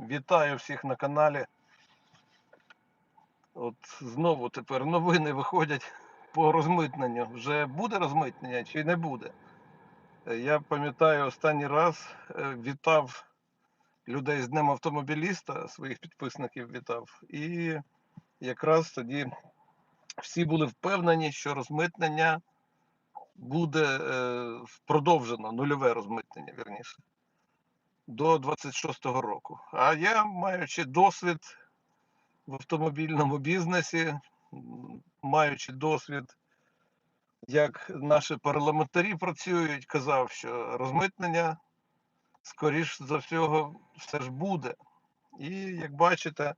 Вітаю всіх на каналі. От знову тепер новини виходять по розмитненню. Вже буде розмитнення чи не буде? Е, Я пам'ятаю, останній раз е, вітав людей з Днем автомобіліста, своїх підписників вітав. І якраз тоді всі були впевнені, що розмитнення буде е, продовжено, нульове розмитнення, вірніше до 26-го року. А я, маючи досвід в автомобільному бізнесі, маючи досвід, як наші парламентарі працюють, казав, що розмитнення, скоріш за всього, все ж буде. І як бачите,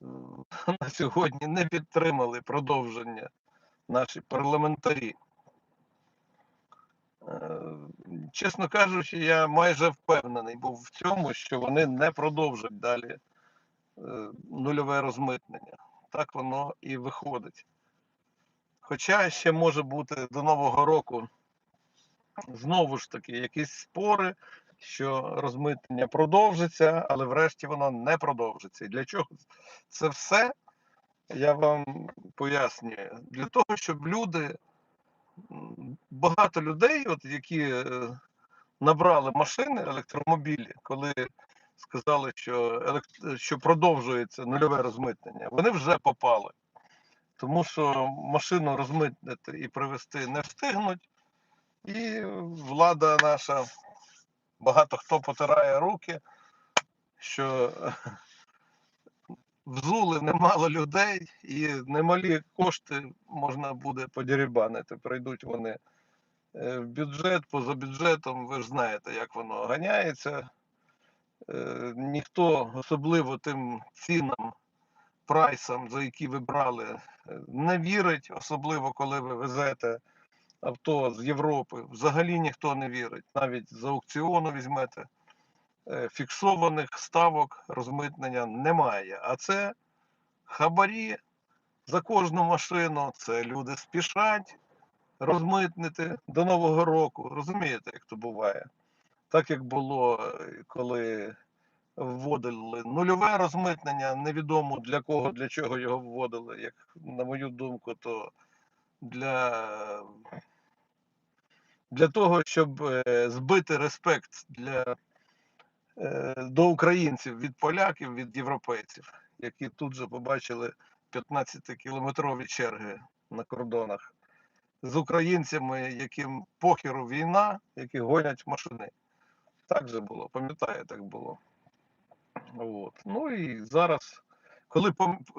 на сьогодні не підтримали продовження наші парламентарі. Е, Чесно кажучи, я майже впевнений був в цьому, що вони не продовжать далі е, нульове розмитнення. Так воно і виходить. Хоча ще може бути до Нового року знову ж таки якісь спори, що розмитнення продовжиться, але врешті воно не продовжиться. І для чого це все? Я вам пояснюю. Для того, щоб люди багато людей, от які е, набрали машини, електромобілі, коли сказали, що що продовжується нульове розмитнення, вони вже попали. Тому що машину розмитнити і привезти не встигнуть, і влада наша, багато хто потирає руки, що взули немало людей, і немалі кошти можна буде подірібанити. Прийдуть вони е, в бюджет, поза бюджетом, ви ж знаєте, як воно ганяється. Е, Ніхто особливо тим цінам, прайсам, за які ви брали, е, не вірить, особливо коли ви везете авто з Європи. Взагалі ніхто не вірить. Навіть з аукціону візьмете. Е, Фіксованих ставок розмитнення немає. А це хабарі за кожну машину. Це люди спішать розмитнити до Нового року. Розумієте, як то буває? Так як було, е, коли вводили нульове розмитнення, невідомо для кого, для чого його вводили, як на мою думку, то для, для того, щоб е, збити респект для, до українців від поляків, від європейців, які тут же побачили 15-кілометрові черги на кордонах з українцями, яким похеру війна, які гонять машини. Так же було, пам'ятаю, так було. От. Ну і зараз, коли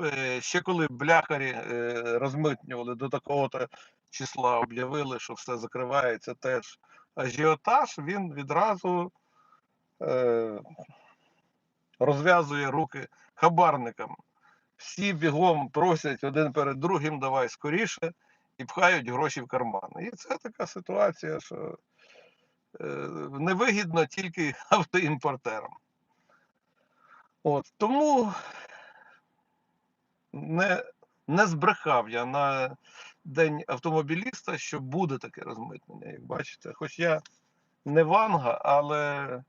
е, ще коли бляхарі е, розмитнювали до такого-то числа, об'явили, що все закривається, теж ажіотаж, він відразу е, розв'язує руки хабарникам. Всі бігом просять один перед другим, давай скоріше, і пхають гроші в карман. І це така ситуація, що е, невигідно тільки автоімпортерам. От, тому не, не збрехав я на день автомобіліста, що буде таке розмитнення, як бачите. Хоч я не ванга, але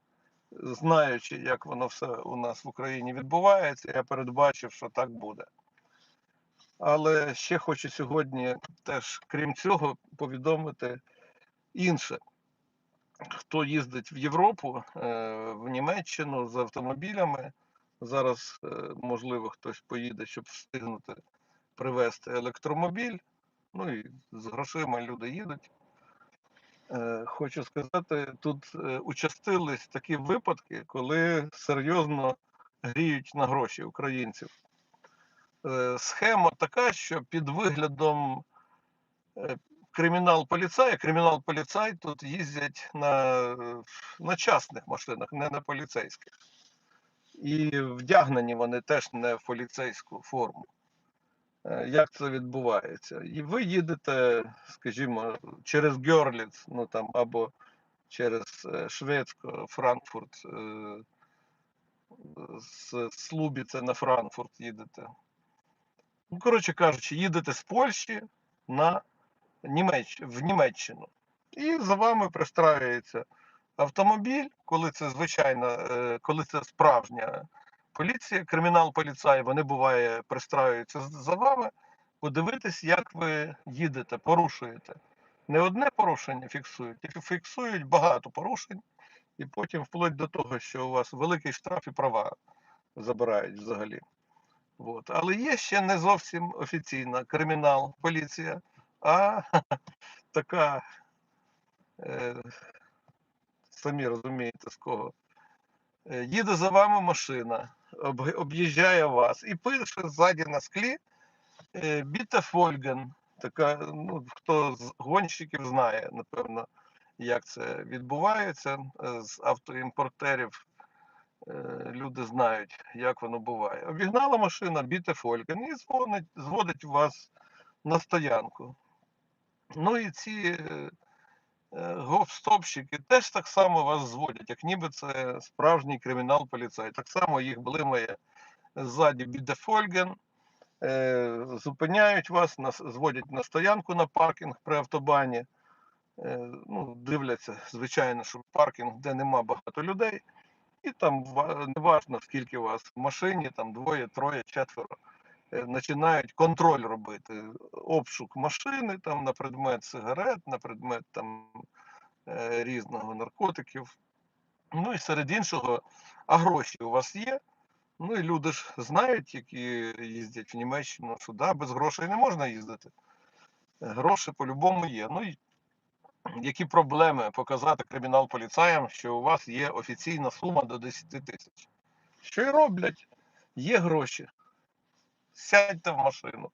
знаючи, як воно все у нас в Україні відбувається, я передбачив, що так буде. Але ще хочу сьогодні теж, крім цього, повідомити інше. Хто їздить в Європу, е, в Німеччину з автомобілями, Зараз, е, можливо, хтось поїде, щоб встигнути привезти електромобіль. Ну і з грошима люди їдуть. Е, Хочу сказати, тут е, участились такі випадки, коли серйозно гріють на гроші українців. Е, Схема така, що під виглядом е, кримінал-поліцая, кримінал-поліцай тут їздять на, на частних машинах, не на поліцейських. І вдягнені вони теж не в поліцейську форму. Е, Як це відбувається? І ви їдете, скажімо, через Гьорліц, ну там або через е, Шведсько, Франкфурт, е, з Слубіце на Франкфурт їдете. Ну, коротше кажучи, їдете з Польщі на Німеч... в Німеччину. І за вами пристраюється автомобіль, коли це звичайна, е, коли це справжня поліція, кримінал поліцай, вони буває пристраюються за вами, подивитись, як ви їдете, порушуєте. Не одне порушення фіксують, а фіксують багато порушень, і потім вплоть до того, що у вас великий штраф і права забирають взагалі. От. Але є ще не зовсім офіційна кримінал поліція, а така, е, самі розумієте, з кого. Е, Їде за вами машина, об'їжджає вас і пише ззаді на склі е, Біта Фольген. Така, ну, хто з гонщиків знає, напевно, як це відбувається е, з автоімпортерів. е, Люди знають, як воно буває. Обігнала машина, біте Фольген і дзвонить, зводить вас на стоянку. Ну і ці е, гофстопщики теж так само вас зводять, як ніби це справжній кримінал поліцай. Так само їх блимає ззаді біде Фольген, е, зупиняють вас, зводять на стоянку на паркінг при автобані. Е, ну, дивляться, звичайно, що паркінг, де нема багато людей, і там ва- неважно, скільки вас в машині, там двоє, троє, четверо. Е, Починають контроль робити, обшук машини там на предмет сигарет, на предмет там е, різного наркотиків. Ну і серед іншого, а гроші у вас є. Ну і люди ж знають, які їздять в Німеччину, що да, без грошей не можна їздити. Е, Гроші по-любому є. Ну і які проблеми показати кримінал поліцаям, що у вас є офіційна сума до 10 тисяч. Що й роблять? Є гроші. Сядьте в машину,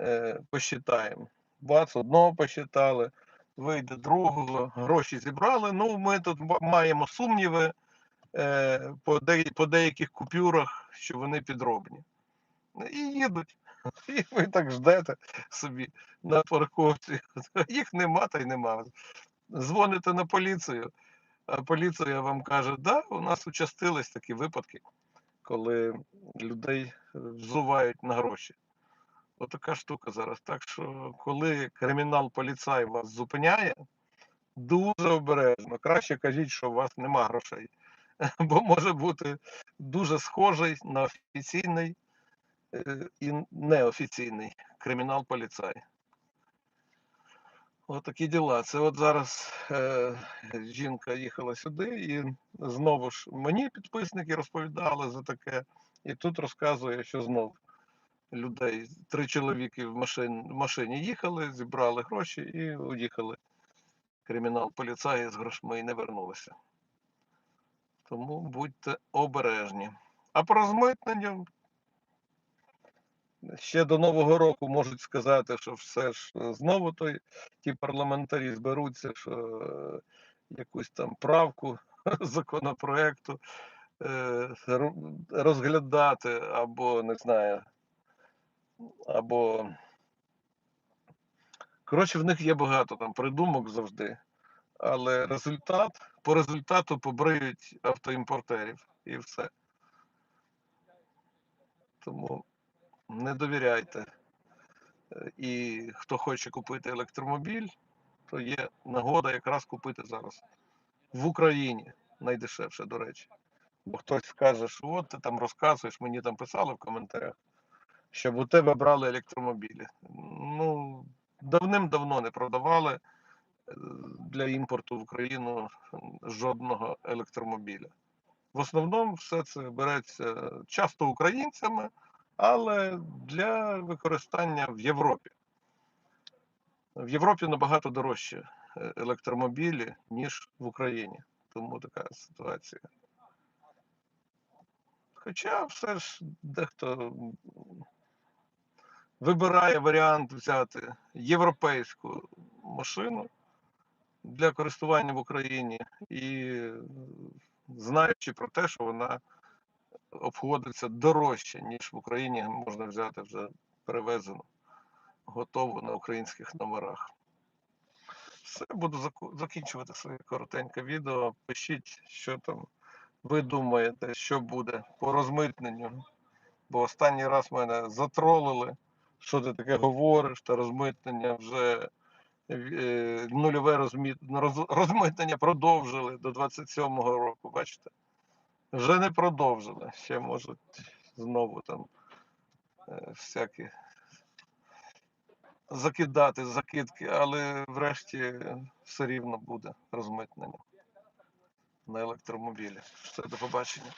е, посчитаємо. Бац, одного посчитали, вийде другого, гроші зібрали. Ну, ми тут маємо сумніви е, по, по деяких купюрах, що вони підробні. І їдуть. І ви так ждете собі на парковці. Їх нема та й нема. Дзвоните на поліцію, а поліція вам каже, да, у нас участились такі випадки, коли людей е, взувають на гроші. Отака штука зараз. Так що, коли кримінал поліцай вас зупиняє, дуже обережно. Краще кажіть, що у вас нема грошей. Бо може бути дуже схожий на офіційний е, і неофіційний кримінал поліцай. Отакі діла. Це от зараз е, жінка їхала сюди, і знову ж мені підписники розповідали за таке, і тут розказує, що знов людей, три чоловіки в машин, машині їхали, зібрали гроші і уїхали. Кримінал поліцаї з грошми і не вернулися. Тому будьте обережні. А по розмитненню ще до Нового року можуть сказати, що все ж е, знову той, ті парламентарі зберуться, що е, якусь там правку законопроекту е, розглядати, або не знаю, або. Коротше, в них є багато там придумок завжди, але результат по результату побриють автоімпортерів і все. Тому не довіряйте. Е, І хто хоче купити електромобіль, то є нагода якраз купити зараз в Україні найдешевше, до речі. Бо хтось скаже, що от ти там розказуєш, мені там писали в коментарях, щоб у тебе брали електромобілі. Ну, давним-давно не продавали е, для імпорту в Україну жодного електромобіля. В основному все це береться часто українцями, але для використання в Європі. В Європі набагато дорожче е, електромобілі, ніж в Україні. Тому така ситуація. Хоча все ж дехто вибирає варіант взяти європейську машину для користування в Україні і знаючи про те, що вона обходиться дорожче, ніж в Україні можна взяти вже перевезену, готову на українських номерах. Все, буду закінчувати своє коротеньке відео. Пишіть, що там ви думаєте, що буде по розмитненню. Бо останній раз мене затролили, що ти таке говориш, та розмитнення вже е, нульове розмитнення продовжили до 27-го року, бачите? Вже не продовжили. Ще можуть знову там е, всякі закидати закидки, але врешті все рівно буде розмитнення на електромобілі. Все, до побачення.